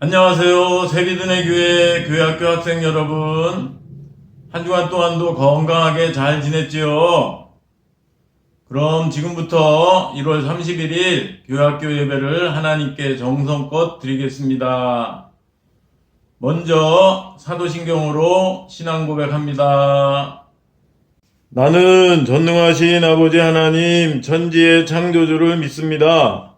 안녕하세요. 세비든의 교회 교회학교 학생 여러분. 한 주간 동안도 건강하게 잘 지냈지요? 그럼 지금부터 1월 31일 교회학교 예배를 하나님께 정성껏 드리겠습니다. 먼저 사도신경으로 신앙 고백합니다. 나는 전능하신 아버지 하나님 천지의 창조주를 믿습니다.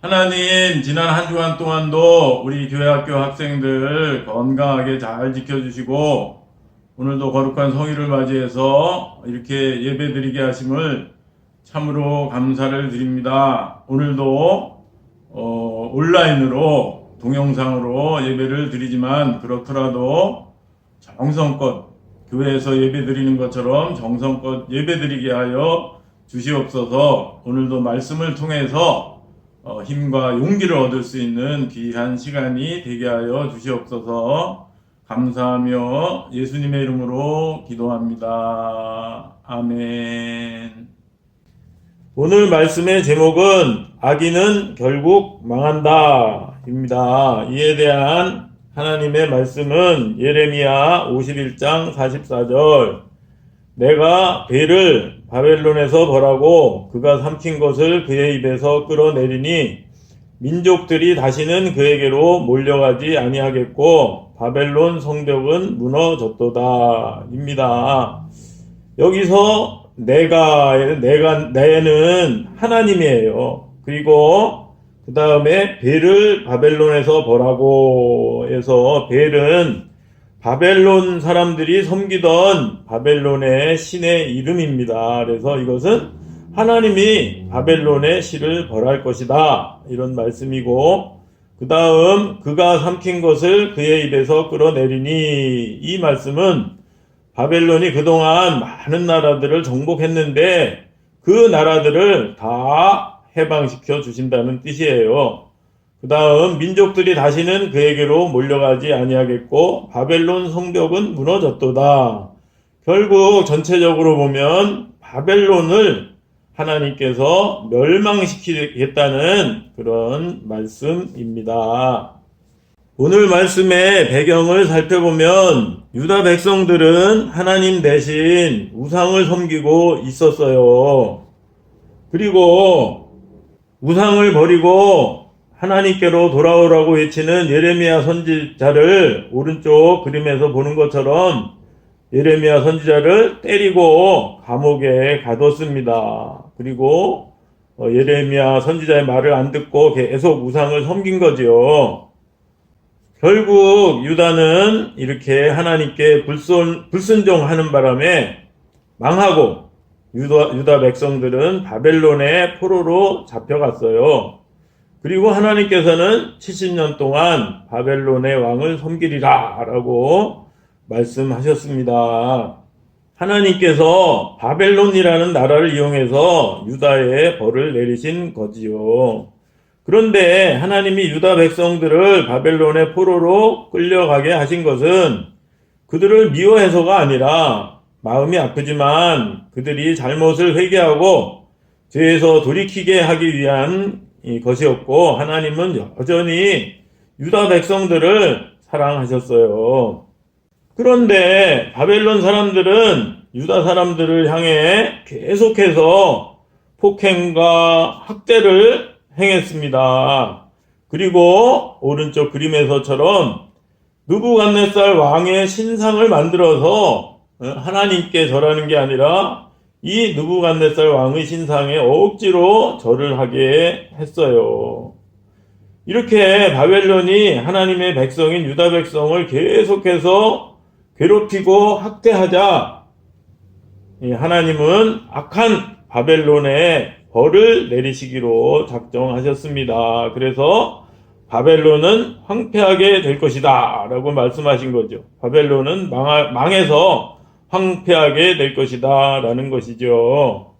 하나님, 지난 한 주간 동안도 우리 교회 학교 학생들 건강하게 잘 지켜주시고, 오늘도 거룩한 성의를 맞이해서 이렇게 예배 드리게 하심을 참으로 감사를 드립니다. 오늘도, 어, 온라인으로, 동영상으로 예배를 드리지만, 그렇더라도 정성껏, 교회에서 예배 드리는 것처럼 정성껏 예배 드리게 하여 주시옵소서, 오늘도 말씀을 통해서 어, 힘과 용기를 얻을 수 있는 귀한 시간이 되게 하여 주시옵소서 감사하며 예수님의 이름으로 기도합니다. 아멘. 오늘 말씀의 제목은 아기는 결국 망한다 입니다. 이에 대한 하나님의 말씀은 예레미야 51장 44절 내가 배를 바벨론에서 벌하고 그가 삼킨 것을 그의 입에서 끌어내리니 민족들이 다시는 그에게로 몰려가지 아니하겠고 바벨론 성벽은 무너졌도다 입니다. 여기서 내가 내가 내는 하나님이에요. 그리고 그 다음에 벨을 바벨론에서 벌하고 해서 벨은 바벨론 사람들이 섬기던 바벨론의 신의 이름입니다. 그래서 이것은 하나님이 바벨론의 실을 벌할 것이다. 이런 말씀이고, 그 다음, 그가 삼킨 것을 그의 입에서 끌어내리니, 이 말씀은 바벨론이 그동안 많은 나라들을 정복했는데, 그 나라들을 다 해방시켜 주신다는 뜻이에요. 그 다음 민족들이 다시는 그에게로 몰려가지 아니하겠고 바벨론 성벽은 무너졌도다. 결국 전체적으로 보면 바벨론을 하나님께서 멸망시키겠다는 그런 말씀입니다. 오늘 말씀의 배경을 살펴보면 유다 백성들은 하나님 대신 우상을 섬기고 있었어요. 그리고 우상을 버리고 하나님께로 돌아오라고 외치는 예레미야 선지자를 오른쪽 그림에서 보는 것처럼 예레미야 선지자를 때리고 감옥에 가뒀습니다. 그리고 어, 예레미야 선지자의 말을 안 듣고 계속 우상을 섬긴 거지요. 결국 유다는 이렇게 하나님께 불순, 불순종하는 바람에 망하고 유다, 유다 백성들은 바벨론의 포로로 잡혀갔어요. 그리고 하나님께서는 70년 동안 바벨론의 왕을 섬기리라 라고 말씀하셨습니다. 하나님께서 바벨론이라는 나라를 이용해서 유다에 벌을 내리신 거지요. 그런데 하나님이 유다 백성들을 바벨론의 포로로 끌려가게 하신 것은 그들을 미워해서가 아니라 마음이 아프지만 그들이 잘못을 회개하고 죄에서 돌이키게 하기 위한 것이었고 하나님은 여전히 유다 백성들을 사랑하셨어요. 그런데 바벨론 사람들은 유다 사람들을 향해 계속해서 폭행과 학대를 행했습니다. 그리고 오른쪽 그림에서처럼 누부갓네살 왕의 신상을 만들어서 하나님께 절하는 게 아니라 이 느부갓네살 왕의 신상에 억지로 절을 하게 했어요. 이렇게 바벨론이 하나님의 백성인 유다 백성을 계속해서 괴롭히고 학대하자 이 하나님은 악한 바벨론에 벌을 내리시기로 작정하셨습니다. 그래서 바벨론은 황폐하게 될 것이다 라고 말씀하신 거죠. 바벨론은 망해서 황폐하게 될 것이다 라는 것이죠.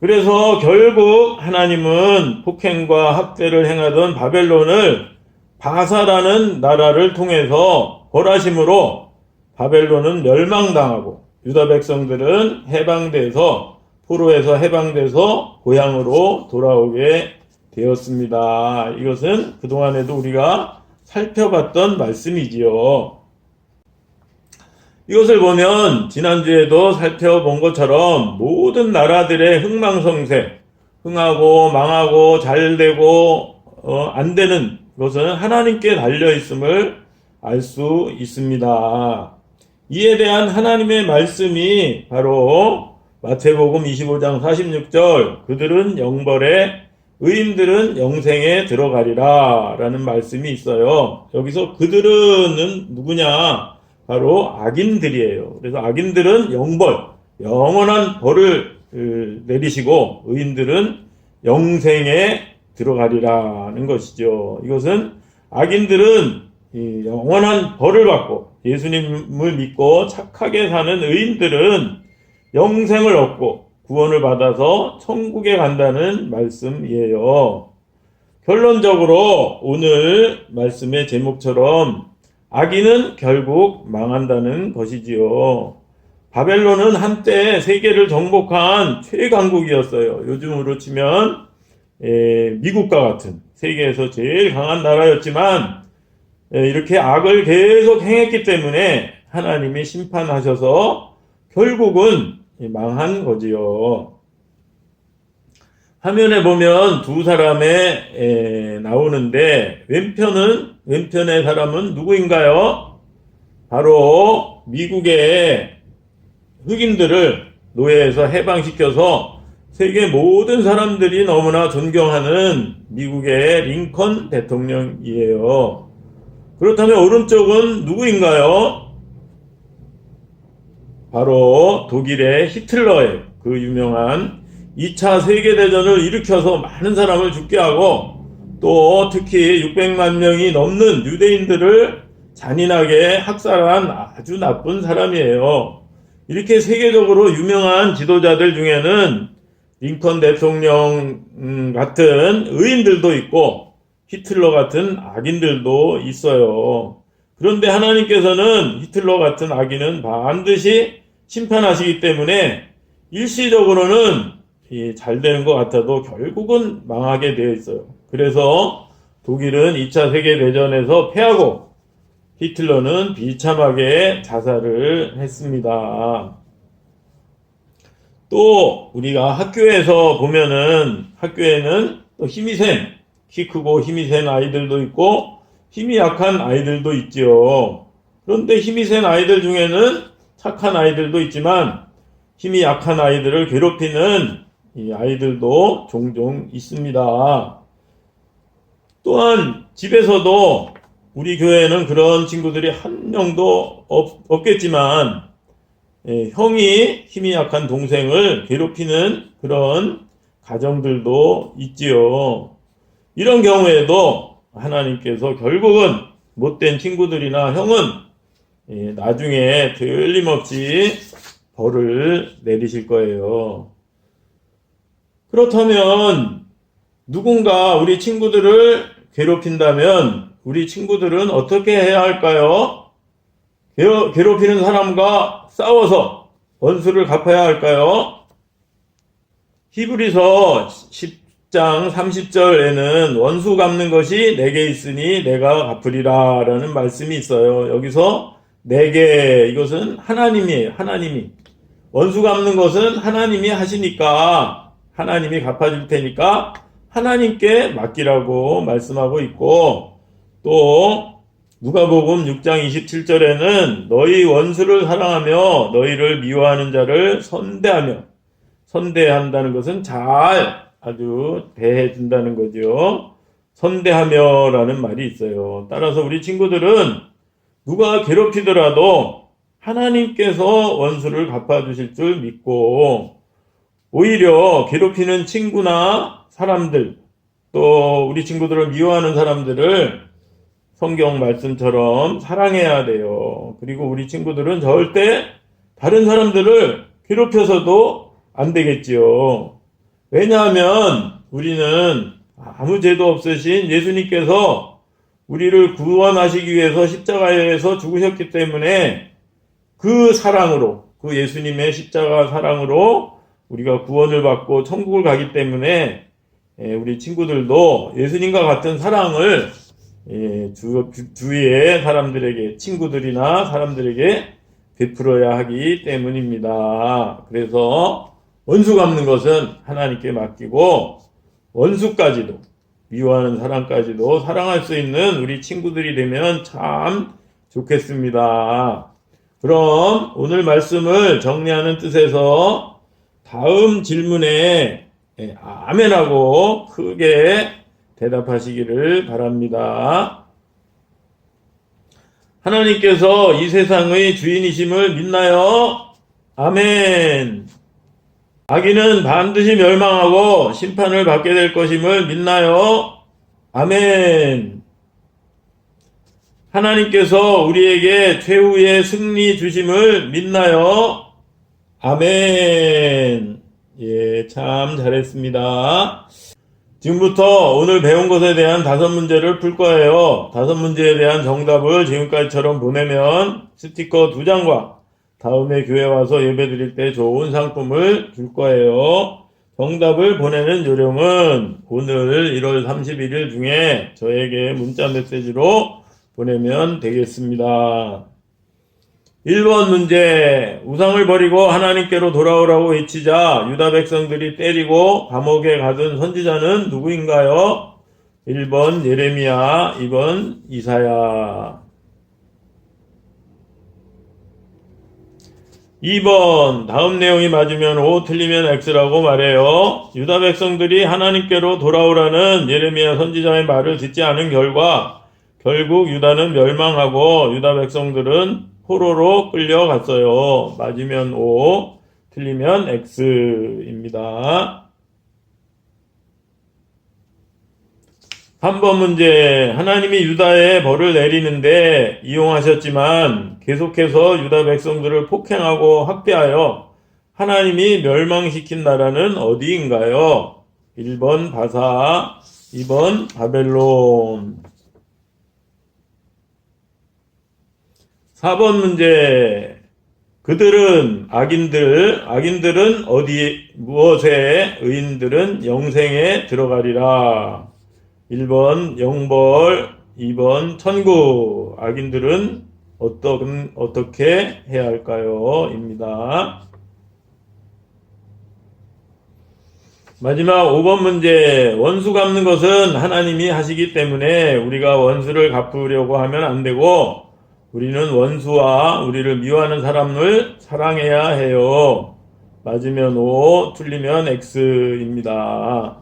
그래서 결국 하나님은 폭행과 학대를 행하던 바벨론을 바사라는 나라를 통해서 벌하심으로 바벨론은 멸망당하고 유다 백성들은 해방돼서 포로에서 해방돼서 고향으로 돌아오게 되었습니다. 이것은 그동안에도 우리가 살펴봤던 말씀이지요. 이것을 보면 지난주에도 살펴본 것처럼 모든 나라들의 흥망성쇠, 흥하고 망하고 잘 되고 어, 안 되는 것은 하나님께 달려 있음을 알 수 있습니다. 이에 대한 하나님의 말씀이 바로 마태복음 25장 46절 그들은 영벌에 의인들은 영생에 들어가리라 라는 말씀이 있어요. 여기서 그들은 누구냐? 바로 악인들이에요. 그래서 악인들은 영벌, 영원한 벌을 내리시고 의인들은 영생에 들어가리라는 것이죠. 이것은 악인들은 영원한 벌을 받고 예수님을 믿고 착하게 사는 의인들은 영생을 얻고 구원을 받아서 천국에 간다는 말씀이에요. 결론적으로 오늘 말씀의 제목처럼 악인은 결국 망한다는 것이지요. 바벨론은 한때 세계를 정복한 최강국이었어요. 요즘으로 치면 미국과 같은 세계에서 제일 강한 나라였지만 이렇게 악을 계속 행했기 때문에 하나님이 심판하셔서 결국은 망한 거지요. 화면에 보면 두 사람의 나오는데 왼편은 왼편의 사람은 누구인가요? 바로 미국의 흑인들을 노예에서 해방시켜서 세계 모든 사람들이 너무나 존경하는 미국의 링컨 대통령이에요. 그렇다면 오른쪽은 누구인가요? 바로 독일의 히틀러의 그 유명한 2차 세계대전을 일으켜서 많은 사람을 죽게 하고 또 특히 600만 명이 넘는 유대인들을 잔인하게 학살한 아주 나쁜 사람이에요. 이렇게 세계적으로 유명한 지도자들 중에는 링컨 대통령 음, 같은 의인들도 있고 히틀러 같은 악인들도 있어요. 그런데 하나님께서는 히틀러 같은 악인은 반드시 심판하시기 때문에 일시적으로는 잘 되는 것 같아도 결국은 망하게 되어 있어요. 그래서 독일은 2차 세계대전에서 패하고 히틀러는 비참하게 자살을 했습니다. 또 우리가 학교에서 보면은 학교에는 또 힘이 센, 키 크고 힘이 센 아이들도 있고 힘이 약한 아이들도 있지요. 그런데 힘이 센 아이들 중에는 착한 아이들도 있지만 힘이 약한 아이들을 괴롭히는 이 아이들도 종종 있습니다. 또한 집에서도 우리 교회에는 그런 친구들이 한 명도 없, 겠지만 예, 형이 힘이 약한 동생을 괴롭히는 그런 가정들도 있지요. 이런 경우에도 하나님께서 결국은 못된 친구들이나 형은 예, 나중에 틀림없이 벌을 내리실 거예요. 그렇다면 누군가 우리 친구들을 괴롭힌다면 우리 친구들은 어떻게 해야 할까요? 괴롭히는 사람과 싸워서 원수를 갚아야 할까요? 히브리서 10장 30절에는 원수 갚는 것이 내게 있으니 내가 갚으리라 라는 말씀이 있어요. 여기서 내게 이것은 하나님이에요. 하나님이. 원수 갚는 것은 하나님이 하시니까 하나님이 갚아줄 테니까 하나님께 맡기라고 말씀하고 있고 또 누가복음 6장 27절에는 너희 원수를 사랑하며 너희를 미워하는 자를 선대하며 선대한다는 것은 잘 아주 대해 준다는 거죠. 선대하며라는 말이 있어요. 따라서 우리 친구들은 누가 괴롭히더라도 하나님께서 원수를 갚아 주실 줄 믿고 오히려 괴롭히는 친구나 사람들 또 우리 친구들을 미워하는 사람들을 성경 말씀처럼 사랑해야 돼요. 그리고 우리 친구들은 절대 다른 사람들을 괴롭혀서도 안 되겠지요. 왜냐하면 우리는 아무 죄도 없으신 예수님께서 우리를 구원하시기 위해서 십자가에서 죽으셨기 때문에 그 사랑으로, 그 예수님의 십자가 사랑으로 우리가 구원을 받고 천국을 가기 때문에 예, 우리 친구들도 예수님과 같은 사랑을 예, 주, 주- 주위의 사람들에게, 친구들이나 사람들에게 베풀어야 하기 때문입니다. 그래서 원수 갚는 것은 하나님께 맡기고 원수까지도 미워하는 사람까지도 사랑할 수 있는 우리 친구들이 되면 참 좋겠습니다. 그럼 오늘 말씀을 정리하는 뜻에서 다음 질문에 예, 아멘하고 크게 대답하시기를 바랍니다. 하나님께서 이 세상의 주인이심을 믿나요? 아멘. 악인은 반드시 멸망하고 심판을 받게 될 것임을 믿나요? 아멘. 하나님께서 우리에게 최후의 승리 주심을 믿나요? 아멘. 예, 참 잘했습니다. 지금부터 오늘 배운 것에 대한 다섯 문제를 풀 거예요. 다섯 문제에 대한 정답을 지금까지처럼 보내면 스티커 두 장과 다음에 교회 와서 예배 드릴 때 좋은 상품을 줄 거예요. 정답을 보내는 요령은 오늘 1월 31일 중에 저에게 문자 메시지로 보내면 되겠습니다. 1번 문제. 우상을 버리고 하나님께로 돌아오라고 외치자 유다 백성들이 때리고 감옥에 가둔 선지자는 누구인가요? 1번 예레미야, 2번 이사야. 2번 다음 내용이 맞으면 O 틀리면 X라고 말해요. 유다 백성들이 하나님께로 돌아오라는 예레미야 선지자의 말을 듣지 않은 결과 결국 유다는 멸망하고 유다 백성들은 포로로 끌려갔어요. 맞으면 O, 틀리면 X입니다. 3번 문제. 하나님이 유다에 벌을 내리는데 이용하셨지만 계속해서 유다 백성들을 폭행하고 학대하여 하나님이 멸망시킨 나라는 어디인가요? 1번 바사, 2번 바벨론. 4번 문제. 그들은 악인들, 악인들은 어디, 무엇에, 의인들은 영생에 들어가리라. 1번 영벌, 2번 천국. 악인들은 어떤, 어떻게 해야 할까요? 입니다. 마지막 5번 문제. 원수 갚는 것은 하나님이 하시기 때문에 우리가 원수를 갚으려고 하면 안 되고 우리는 원수와 우리를 미워하는 사람을 사랑해야 해요. 맞으면 O, 틀리면 X입니다.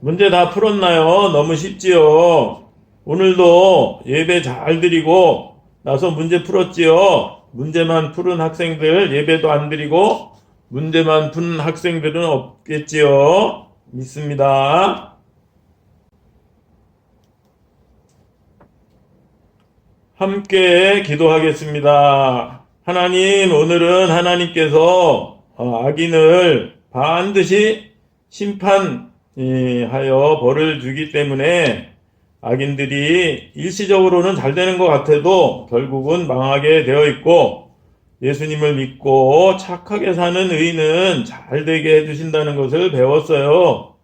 문제 다 풀었나요? 너무 쉽지요? 오늘도 예배 잘 드리고 나서 문제 풀었지요? 문제만 푸른 학생들 예배도 안 드리고 문제만 푼 학생들은 없겠지요? 믿습니다. 함께 기도하겠습니다. 하나님, 오늘은 하나님께서 어, 악인을 반드시 심판하여 벌을 주기 때문에 악인들이 일시적으로는 잘 되는 것 같아도 결국은 망하게 되어 있고 예수님을 믿고 착하게 사는 의인은 잘 되게 해주신다는 것을 배웠어요.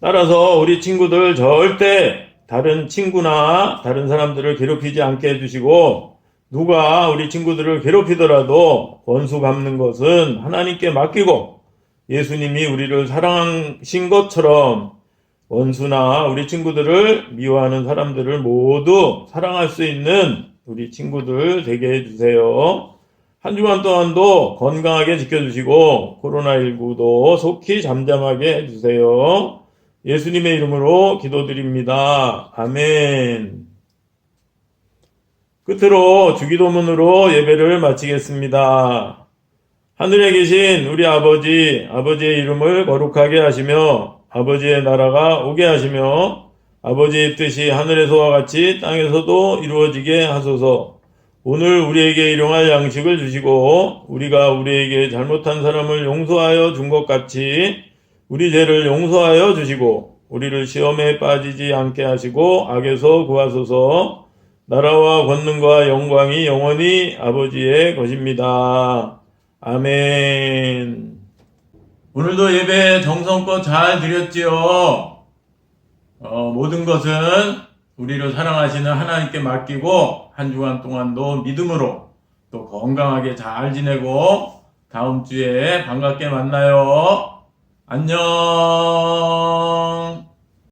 따라서 우리 친구들 절대 다른 친구나 다른 사람들을 괴롭히지 않게 해주시고 누가 우리 친구들을 괴롭히더라도 원수 갚는 것은 하나님께 맡기고 예수님이 우리를 사랑하신 것처럼 원수나 우리 친구들을 미워하는 사람들을 모두 사랑할 수 있는 우리 친구들 되게 해주세요. 한 주간 동안도 건강하게 지켜주시고 코로나19도 속히 잠잠하게 해주세요. 예수님의 이름으로 기도드립니다. 아멘. 끝으로 주기도문으로 예배를 마치겠습니다. 하늘에 계신 우리 아버지, 아버지의 이름을 거룩하게 하시며 아버지의 나라가 오게 하시며 아버지의 뜻이 하늘에서와 같이 땅에서도 이루어지게 하소서. 오늘 우리에게 일용할 양식을 주시고 우리가 우리에게 잘못한 사람을 용서하여 준 것 같이 우리 죄를 용서하여 주시고 우리를 시험에 빠지지 않게 하시고 악에서 구하소서. 나라와 권능과 영광이 영원히 아버지의 것입니다. 아멘. 오늘도 예배 정성껏 잘 드렸지요. 어, 모든 것은 우리를 사랑하시는 하나님께 맡기고 한 주간 동안도 믿음으로 또 건강하게 잘 지내고 다음 주에 반갑게 만나요. 안녕.